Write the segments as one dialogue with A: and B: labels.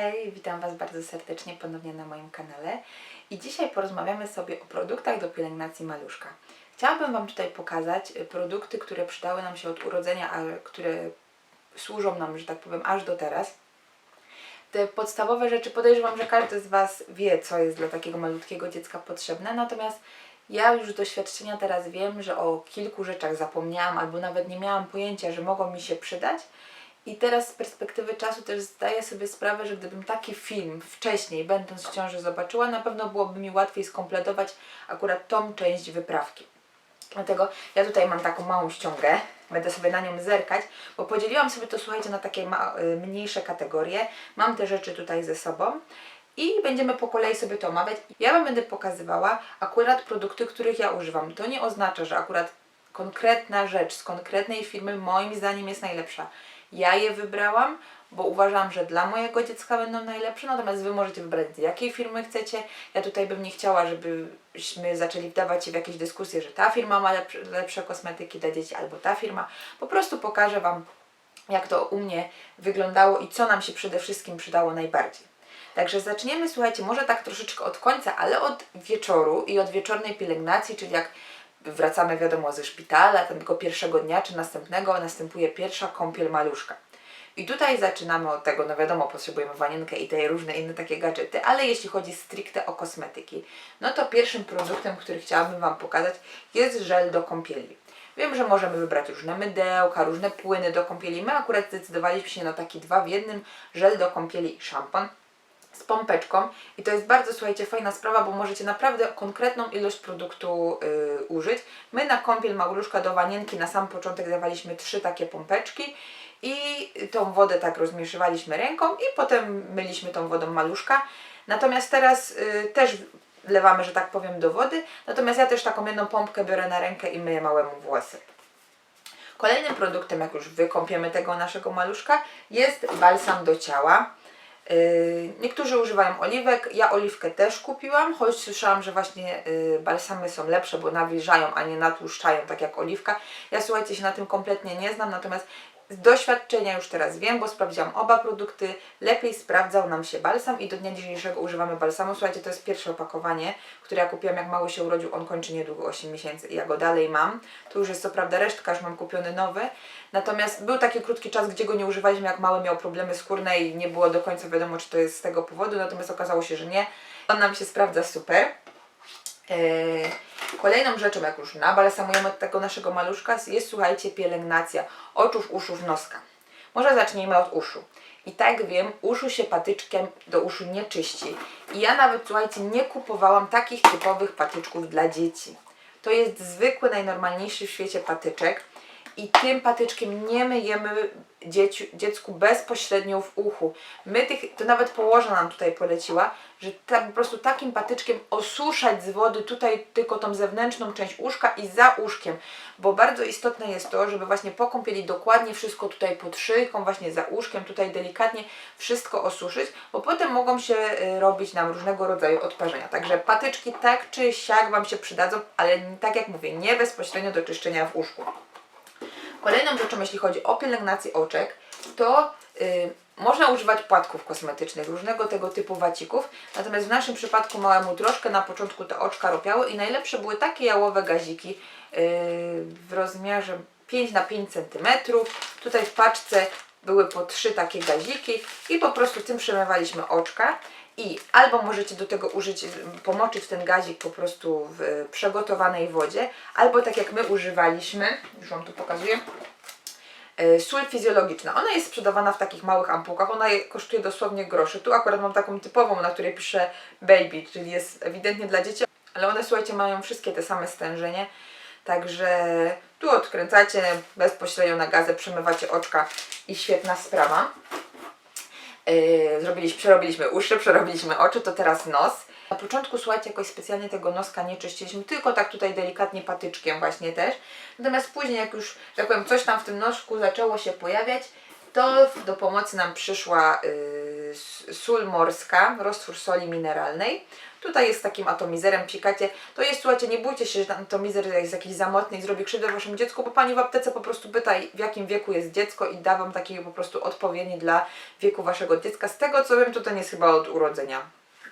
A: Hej, witam Was bardzo serdecznie ponownie na moim kanale i dzisiaj porozmawiamy sobie o produktach do pielęgnacji maluszka. Chciałabym Wam tutaj pokazać y, produkty, które przydały nam się od urodzenia, a które służą nam, że tak powiem, aż do teraz. Te podstawowe rzeczy podejrzewam, że każdy z Was wie, co jest dla takiego malutkiego dziecka potrzebne, natomiast ja już z doświadczenia teraz wiem, że o kilku rzeczach zapomniałam albo nawet nie miałam pojęcia, że mogą mi się przydać. I teraz z perspektywy czasu też zdaję sobie sprawę, że gdybym taki film wcześniej, będąc w ciąży, zobaczyła, na pewno byłoby mi łatwiej skompletować akurat tą część wyprawki. Dlatego ja tutaj mam taką małą ściągę, będę sobie na nią zerkać, bo podzieliłam sobie to, słuchajcie, na takie y, mniejsze kategorie. Mam te rzeczy tutaj ze sobą i będziemy po kolei sobie to omawiać. Ja Wam będę pokazywała akurat produkty, których ja używam. To nie oznacza, że akurat konkretna rzecz z konkretnej firmy moim zdaniem jest najlepsza. Ja je wybrałam, bo uważam, że dla mojego dziecka będą najlepsze, natomiast Wy możecie wybrać z jakiej firmy chcecie. Ja tutaj bym nie chciała, żebyśmy zaczęli wdawać się w jakieś dyskusje, że ta firma ma lepsze, lepsze kosmetyki dla dzieci albo ta firma. Po prostu pokażę Wam, jak to u mnie wyglądało i co nam się przede wszystkim przydało najbardziej. Także zaczniemy, słuchajcie, może tak troszeczkę od końca, ale od wieczoru i od wieczornej pielęgnacji, czyli jak wracamy, wiadomo, ze szpitala, tego pierwszego dnia czy następnego następuje pierwsza kąpiel maluszka. I tutaj zaczynamy od tego, no wiadomo, potrzebujemy wanienkę i te różne inne takie gadżety, ale jeśli chodzi stricte o kosmetyki, no to pierwszym produktem, który chciałabym Wam pokazać jest żel do kąpieli. Wiem, że możemy wybrać różne mydełka, różne płyny do kąpieli. My akurat zdecydowaliśmy się na taki dwa w jednym, żel do kąpieli i szampon z pompeczką i to jest bardzo, słuchajcie, fajna sprawa, bo możecie naprawdę konkretną ilość produktu y, użyć. My na kąpiel maluszka do wanienki na sam początek dawaliśmy trzy takie pompeczki i tą wodę tak rozmieszywaliśmy ręką i potem myliśmy tą wodą maluszka. Natomiast teraz y, też wlewamy, że tak powiem, do wody, natomiast ja też taką jedną pompkę biorę na rękę i myję małemu włosy. Kolejnym produktem, jak już wykąpiemy tego naszego maluszka, jest balsam do ciała. Yy, Niektórzy używają oliwek, ja oliwkę też kupiłam, choć słyszałam, że właśnie yy, balsamy są lepsze, bo nawilżają, a nie natłuszczają, tak jak oliwka. Ja słuchajcie, się na tym kompletnie nie znam, natomiast z doświadczenia już teraz wiem, bo sprawdziłam oba produkty, lepiej sprawdzał nam się balsam i do dnia dzisiejszego używamy balsamu. Słuchajcie, to jest pierwsze opakowanie, które ja kupiłam jak mały się urodził, on kończy niedługo 8 miesięcy i ja go dalej mam. Tu już jest co prawda resztka, już mam kupiony nowy, natomiast był taki krótki czas, gdzie go nie używaliśmy, jak mały miał problemy skórne i nie było do końca wiadomo, czy to jest z tego powodu, natomiast okazało się, że nie. On nam się sprawdza super. Eee, Kolejną rzeczą, jak już nabalsamujemy tego naszego maluszka, jest, słuchajcie, pielęgnacja oczów, uszów, noska. Może zacznijmy od uszu. I tak wiem, uszu się patyczkiem do uszu nie czyści. I ja nawet, słuchajcie, nie kupowałam takich typowych patyczków dla dzieci. To jest zwykły, najnormalniejszy w świecie patyczek. I tym patyczkiem nie myjemy dziecku bezpośrednio w uchu. My tych, to nawet położa nam tutaj poleciła, że ta, po prostu takim patyczkiem osuszać z wody tutaj tylko tą zewnętrzną część uszka i za uszkiem, bo bardzo istotne jest to, żeby właśnie po kąpieli dokładnie wszystko tutaj pod szyjką, właśnie za uszkiem, tutaj delikatnie wszystko osuszyć, bo potem mogą się y, robić nam różnego rodzaju odparzenia. Także patyczki tak czy siak Wam się przydadzą, ale tak jak mówię, nie bezpośrednio do czyszczenia w uszku. Kolejną rzeczą, jeśli chodzi o pielęgnację oczek, to y, można używać płatków kosmetycznych, różnego tego typu wacików, natomiast w naszym przypadku małemu troszkę na początku te oczka robiały i najlepsze były takie jałowe gaziki y, w rozmiarze 5 na 5 cm. Tutaj w paczce były po trzy takie gaziki i po prostu tym przemywaliśmy oczka. I albo możecie do tego użyć, pomoczyć ten gazik po prostu w e, przegotowanej wodzie, albo tak jak my używaliśmy, już Wam tu pokazuję, e, sól fizjologiczna. Ona jest sprzedawana w takich małych ampułkach, ona je- kosztuje dosłownie groszy. Tu akurat mam taką typową, na której pisze baby, czyli jest ewidentnie dla dzieci, ale one słuchajcie mają wszystkie te same stężenie, także tu odkręcacie bezpośrednio na gazę, przemywacie oczka i świetna sprawa. Yy, zrobiliśmy, przerobiliśmy uszy, przerobiliśmy oczy, to teraz nos. Na początku, słuchajcie, jakoś specjalnie tego noska nie czyściliśmy, tylko tak tutaj delikatnie patyczkiem właśnie też. Natomiast później, jak już, tak powiem, coś tam w tym nożku zaczęło się pojawiać, to do pomocy nam przyszła y, sól morska, roztwór soli mineralnej. Tutaj jest takim atomizerem, psikacie. To jest, słuchajcie, nie bójcie się, że ten atomizer jest jakiś zamotny i zrobi krzywdę waszemu dziecku, bo pani w aptece po prostu pyta, w jakim wieku jest dziecko i da wam taki po prostu odpowiedni dla wieku waszego dziecka. Z tego co wiem, to ten jest chyba od urodzenia.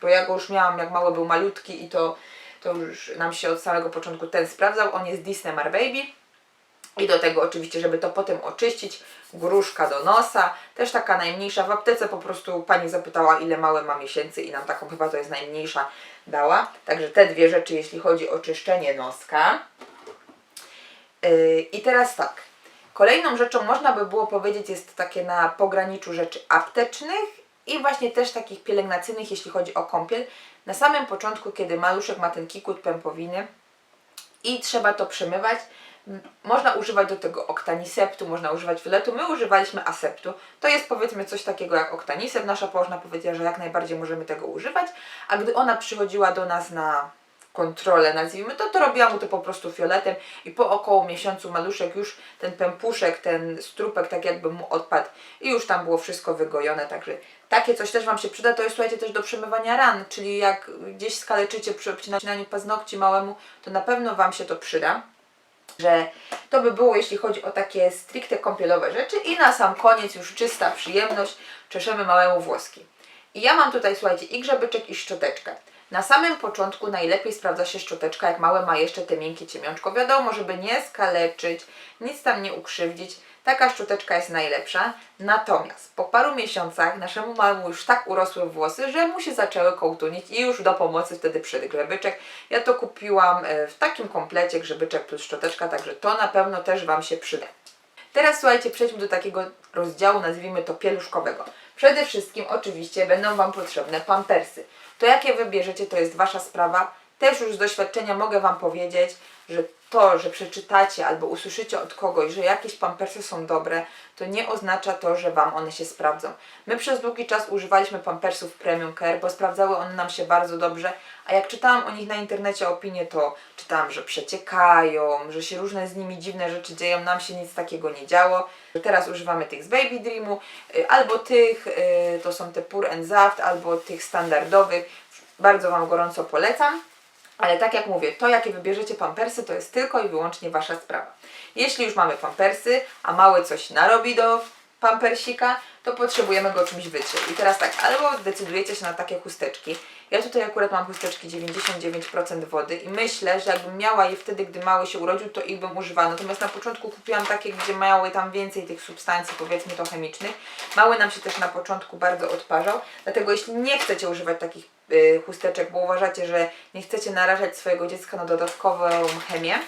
A: Bo ja go już miałam, jak mały był malutki i to, to już nam się od samego początku ten sprawdzał. On jest Disney Mar Baby. I do tego oczywiście, żeby to potem oczyścić, gruszka do nosa, też taka najmniejsza. W aptece po prostu pani zapytała, ile małe ma miesięcy i nam taką chyba to jest najmniejsza dała. Także te dwie rzeczy, jeśli chodzi o czyszczenie noska. Yy, I teraz tak. Kolejną rzeczą można by było powiedzieć jest takie na pograniczu rzeczy aptecznych i właśnie też takich pielęgnacyjnych, jeśli chodzi o kąpiel. Na samym początku, kiedy maluszek ma ten kikut pępowiny, i trzeba to przemywać. Można używać do tego oktaniseptu, można używać filetu. My używaliśmy aseptu. To jest powiedzmy coś takiego jak oktanisept. Nasza położna powiedziała, że jak najbardziej możemy tego używać. A gdy ona przychodziła do nas na kontrolę, nazwijmy to, to robiła mu to po prostu fioletem i po około miesiącu maluszek już ten pępuszek, ten strupek tak jakby mu odpadł i już tam było wszystko wygojone, także takie coś też Wam się przyda, to jest słuchajcie też do przemywania ran, czyli jak gdzieś skaleczycie przy obcinaniu paznokci małemu, to na pewno Wam się to przyda że to by było, jeśli chodzi o takie stricte kąpielowe rzeczy. I na sam koniec już czysta przyjemność, czeszemy małemu włoski. I ja mam tutaj, słuchajcie, i grzebyczek, i szczoteczkę. Na samym początku najlepiej sprawdza się szczoteczka, jak małe ma jeszcze te miękkie ciemiączko. Wiadomo, żeby nie skaleczyć, nic tam nie ukrzywdzić. Taka szczoteczka jest najlepsza. Natomiast po paru miesiącach naszemu małemu już tak urosły włosy, że mu się zaczęły kołtunić i już do pomocy wtedy przyszedł grzebyczek. Ja to kupiłam e, w takim komplecie grzebyczek plus szczoteczka, także to na pewno też Wam się przyda. Teraz słuchajcie, przejdźmy do takiego rozdziału, nazwijmy to pieluszkowego. Przede wszystkim oczywiście będą Wam potrzebne pampersy. To jakie wybierzecie, to jest Wasza sprawa. Też już z doświadczenia mogę Wam powiedzieć, że to, że przeczytacie albo usłyszycie od kogoś, że jakieś pampersy są dobre, to nie oznacza to, że Wam one się sprawdzą. My przez długi czas używaliśmy pampersów Premium Care, bo sprawdzały one nam się bardzo dobrze, a jak czytałam o nich na internecie opinie, to czytałam, że przeciekają, że się różne z nimi dziwne rzeczy dzieją, nam się nic takiego nie działo. Teraz używamy tych z Baby Dreamu, y, albo tych, y, to są te Pure and Zaft, albo tych standardowych. Bardzo Wam gorąco polecam. Ale tak jak mówię, to jakie wybierzecie pampersy, to jest tylko i wyłącznie Wasza sprawa. Jeśli już mamy pampersy, a mały coś narobi do pampersika, to potrzebujemy go czymś wyciąć. I teraz tak, albo zdecydujecie się na takie chusteczki. Ja tutaj akurat mam chusteczki 99% wody i myślę, że jakbym miała je wtedy, gdy mały się urodził, to ich bym używała. Natomiast na początku kupiłam takie, gdzie miały tam więcej tych substancji, powiedzmy to chemicznych. Mały nam się też na początku bardzo odparzał, dlatego jeśli nie chcecie używać takich chusteczek, bo uważacie, że nie chcecie narażać swojego dziecka na dodatkową chemię,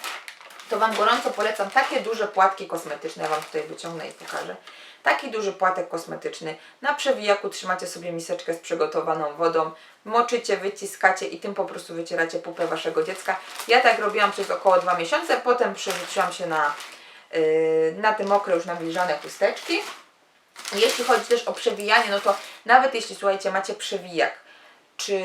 A: to Wam gorąco polecam takie duże płatki kosmetyczne. Ja Wam tutaj wyciągnę i pokażę. Taki duży płatek kosmetyczny. Na przewijaku trzymacie sobie miseczkę z przygotowaną wodą, moczycie, wyciskacie i tym po prostu wycieracie pupę Waszego dziecka. Ja tak robiłam przez około dwa miesiące, potem przerzuciłam się na, yy, na te mokre, już nawilżane chusteczki. Jeśli chodzi też o przewijanie, no to nawet jeśli słuchajcie, macie przewijak, czy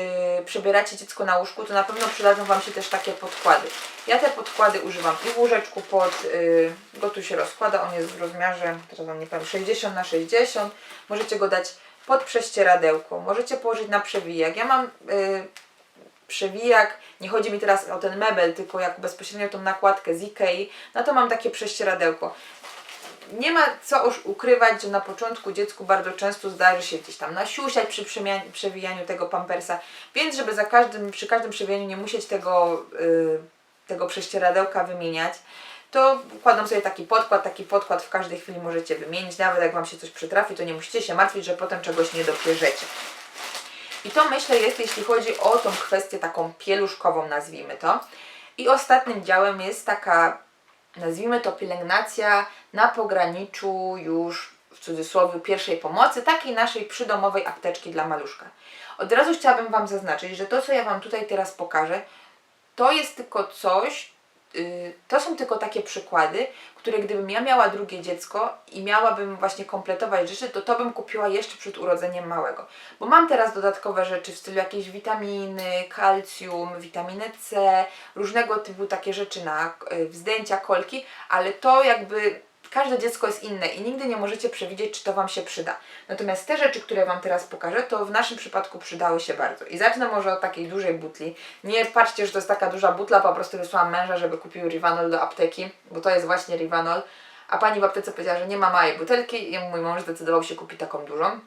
A: przebieracie dziecko na łóżku, to na pewno przydadzą Wam się też takie podkłady. Ja te podkłady używam i w łóżeczku pod, yy, go tu się rozkłada, on jest w rozmiarze, teraz Wam nie powiem, 60 na 60 Możecie go dać pod prześcieradełko, możecie położyć na przewijak. Ja mam yy, przewijak, nie chodzi mi teraz o ten mebel, tylko jak bezpośrednio tą nakładkę z Ikei, no to mam takie prześcieradełko nie ma co już ukrywać, że na początku dziecku bardzo często zdarzy się gdzieś tam nasiusiać przy przewijaniu tego pampersa, więc żeby za każdym, przy każdym przewijaniu nie musieć tego, y, tego prześcieradełka wymieniać, to układam sobie taki podkład, taki podkład w każdej chwili możecie wymienić, nawet jak Wam się coś przytrafi, to nie musicie się martwić, że potem czegoś nie dopierzecie. I to myślę jest, jeśli chodzi o tą kwestię taką pieluszkową, nazwijmy to. I ostatnim działem jest taka, nazwijmy to pielęgnacja na pograniczu już w cudzysłowie pierwszej pomocy, takiej naszej przydomowej apteczki dla maluszka. Od razu chciałabym Wam zaznaczyć, że to, co ja Wam tutaj teraz pokażę, to jest tylko coś, to są tylko takie przykłady, które gdybym ja miała drugie dziecko i miałabym właśnie kompletować rzeczy, to to bym kupiła jeszcze przed urodzeniem małego. Bo mam teraz dodatkowe rzeczy w stylu jakieś witaminy, kalcium, witaminę C, różnego typu takie rzeczy na y, wzdęcia, kolki, ale to jakby każde dziecko jest inne i nigdy nie możecie przewidzieć, czy to Wam się przyda. Natomiast te rzeczy, które Wam teraz pokażę, to w naszym przypadku przydały się bardzo. I zacznę może od takiej dużej butli. Nie patrzcie, że to jest taka duża butla, po prostu wysłałam męża, żeby kupił Rivanol do apteki, bo to jest właśnie Rivanol. A pani w aptece powiedziała, że nie ma małej butelki i mój mąż zdecydował się kupić taką dużą.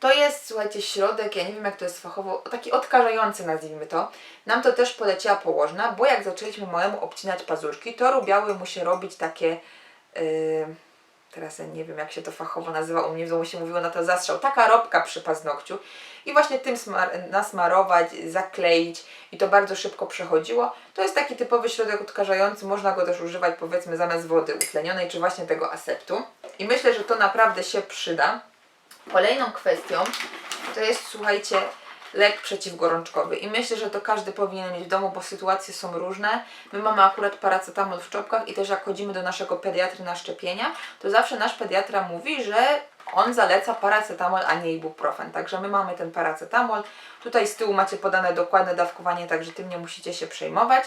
A: To jest, słuchajcie, środek, ja nie wiem jak to jest fachowo, taki odkażający nazwijmy to. Nam to też poleciła położna, bo jak zaczęliśmy małemu obcinać pazurki, to lubiały mu się robić takie, teraz ja nie wiem jak się to fachowo nazywa, u mnie w domu się mówiło na to zastrzał, taka robka przy paznokciu. I właśnie tym smar- nasmarować, zakleić. I to bardzo szybko przechodziło. To jest taki typowy środek odkażający, można go też używać powiedzmy zamiast wody utlenionej, czy właśnie tego aseptu. I myślę, że to naprawdę się przyda. Kolejną kwestią to jest, słuchajcie, lek przeciwgorączkowy. I myślę, że to każdy powinien mieć w domu, bo sytuacje są różne. My mamy akurat paracetamol w czopkach i też jak chodzimy do naszego pediatry na szczepienia, to zawsze nasz pediatra mówi, że on zaleca paracetamol, a nie ibuprofen. Także my mamy ten paracetamol. Tutaj z tyłu macie podane dokładne dawkowanie, także tym nie musicie się przejmować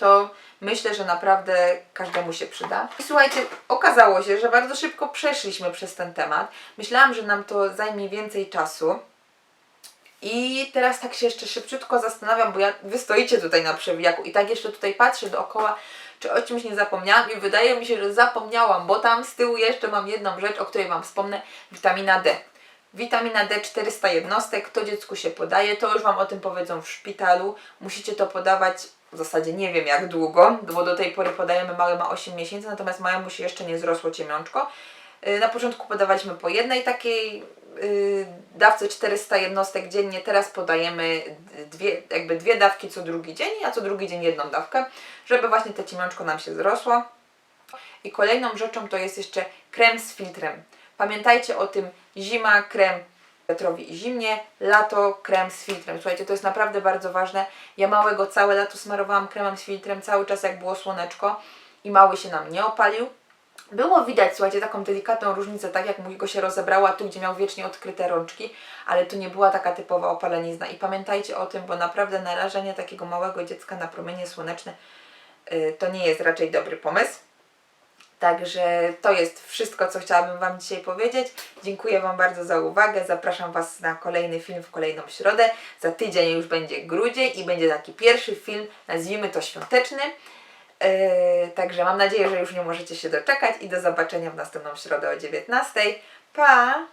A: to myślę, że naprawdę każdemu się przyda. I słuchajcie, okazało się, że bardzo szybko przeszliśmy przez ten temat. Myślałam, że nam to zajmie więcej czasu. I teraz tak się jeszcze szybciutko zastanawiam, bo ja, wy stoicie tutaj na przewijaku i tak jeszcze tutaj patrzę dookoła, czy o czymś nie zapomniałam i wydaje mi się, że zapomniałam, bo tam z tyłu jeszcze mam jedną rzecz, o której Wam wspomnę, witamina D. Witamina D 400 jednostek, to dziecku się podaje, to już Wam o tym powiedzą w szpitalu. Musicie to podawać w zasadzie nie wiem jak długo, bo do tej pory podajemy małe ma 8 miesięcy, natomiast małemu się jeszcze nie zrosło ciemiączko. Yy, Na początku podawaliśmy po jednej takiej dawce 400 jednostek dziennie, teraz podajemy dwie, jakby dwie dawki co drugi dzień, a co drugi dzień jedną dawkę, żeby właśnie te ciemiączko nam się zrosło. I kolejną rzeczą to jest jeszcze krem z filtrem. Pamiętajcie o tym, zima, krem wiatrowi i zimnie, lato, krem z filtrem. Słuchajcie, to jest naprawdę bardzo ważne. Ja małego całe lato smarowałam kremem z filtrem cały czas jak było słoneczko i mały się nam nie opalił. Było widać, słuchajcie, taką delikatną różnicę, tak jak mój go się rozebrała tu, gdzie miał wiecznie odkryte rączki, ale to nie była taka typowa opalenizna. I pamiętajcie o tym, bo naprawdę narażenie takiego małego dziecka na promienie słoneczne yy, to nie jest raczej dobry pomysł. Także to jest wszystko, co chciałabym Wam dzisiaj powiedzieć. Dziękuję Wam bardzo za uwagę. Zapraszam Was na kolejny film w kolejną środę. Za tydzień już będzie grudzień i będzie taki pierwszy film, nazwijmy to świąteczny. Yy, także mam nadzieję, że już nie możecie się doczekać i do zobaczenia w następną środę o 19. Pa!